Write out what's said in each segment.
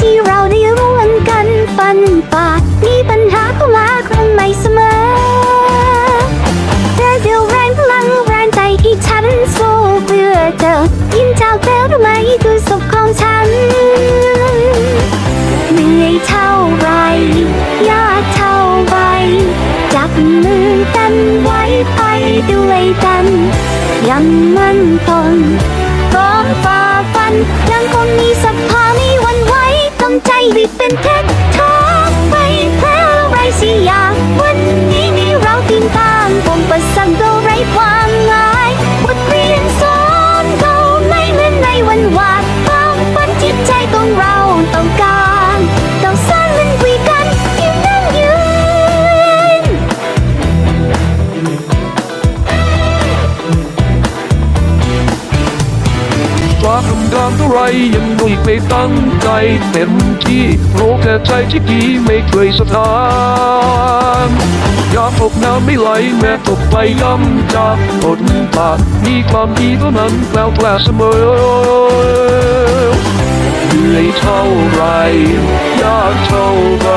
ที่เราได้ร่วมกันฟันฝ่ามีปัญหาเข้ามาครั้งใหม่เสมอเธอเดียวแรงพลังแรงใจที่ฉันสู้เพื่อเธอยิ้มเจ้าแก้วทำไมคือสุขของฉันเหนื่อยเท่าไรยากเท่าไรจับมือกันไว้ไปด้วยกันยังมั่นคงพร้อมฝ่าฟันยังคงมีศรัทธาไม่วันามผมประสังก็ไร้ความหมายบทเรียนสอนเราไม่เหมือนในวันวานความฝันจิตใจของเราต้องการต้องสร้างมันคุยกันยืนนั่งยืนตราคำดามเท่าไรยังลุยไปตั้งใจเต็มที่โรคแต่ใจที่ดีไม่เคยสะท้าน ยามตกน้ำไม่ไหลแม้ตกไปย่ำจากผลปากมีความดีเท่านั้นแกล้วแกลเสมอเหนื่อยเท่าไรยากเท่าไร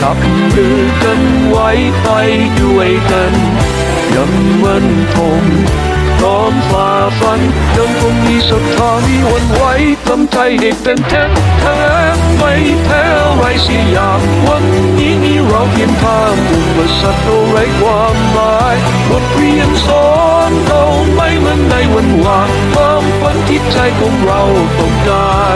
จับมือกันไว้ไปด้วยกันยังมั่นคงพร้อมฝ่าฟันยังคงมีศรัทธามีหวันไหวทำใจให้เป็นแท้แท้ไม่แพ้ไรสิอยากวัน เพียงข้ามอุปสรรคเอาไร้ความหมายบทเรียนสอนเราไม่เหมือนในวันวานความฝันที่ใจของเราต้องการ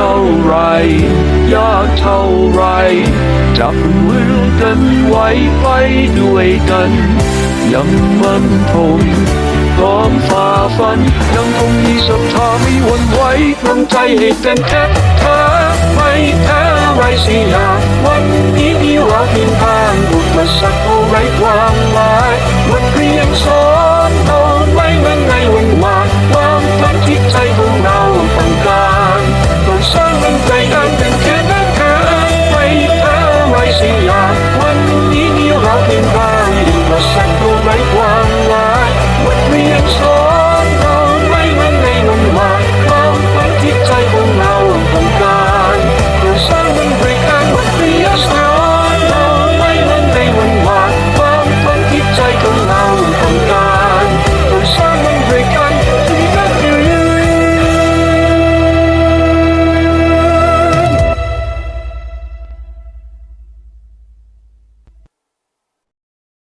ท่าไร ยากเท่าไร จับมือกันไว้ไปด้วยกัน ยังมั่นคงพร้อมฝ่าฟัน ยังคงมีศรัทธาไม่หวั่นไหวทำใจให้เต็มแค่เธอไม่แพ้อะไรสิยาวัน